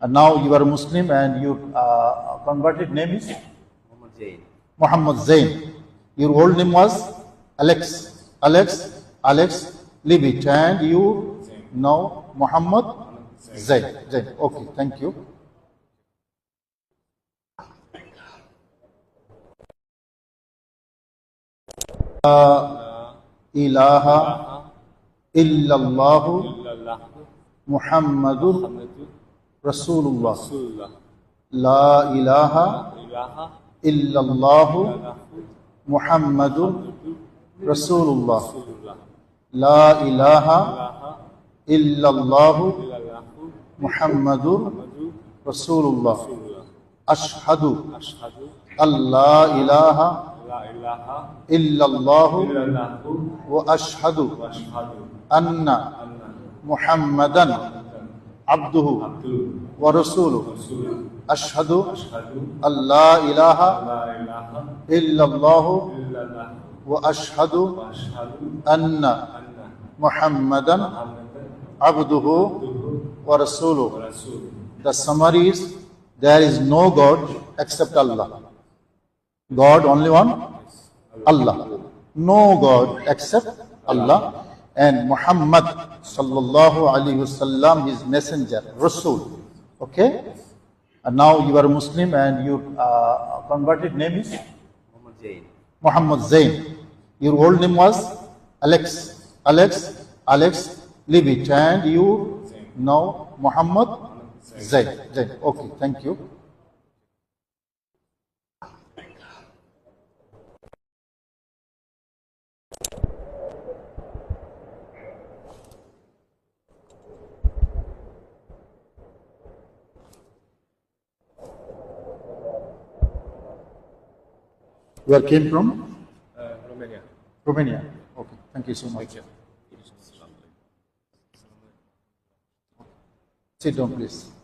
And now you are a Muslim and your uh, converted name is Muhammad Zain. Muhammad Zain. Your old name was Alex. Alex, Alex, leave it. And you now Muhammad Zain. Zain. Okay, thank you. ilaha illallahu Illallah رسول الله لا إله إلا الله محمد رسول الله لا إله إلا الله محمد رسول الله أشهد أن لا إله إلا الله وأشهد أن محمدا ابد و رسول اشحد اللہ اللہ محمد و رسول there is no god except Allah god only one Allah no god except allah. And Muhammad sallallahu alaihi wasallam, his messenger, Rasul. Okay? And now you are a Muslim and your uh, converted name is Muhammad Zain. Muhammad Zain. Your old name was Alex. Alex, Alex, leave it. And you now Muhammad Zain. Zain. Okay, thank you. Where came from? Uh, Romania. Romania. Okay, thank you so much. Sit down, please.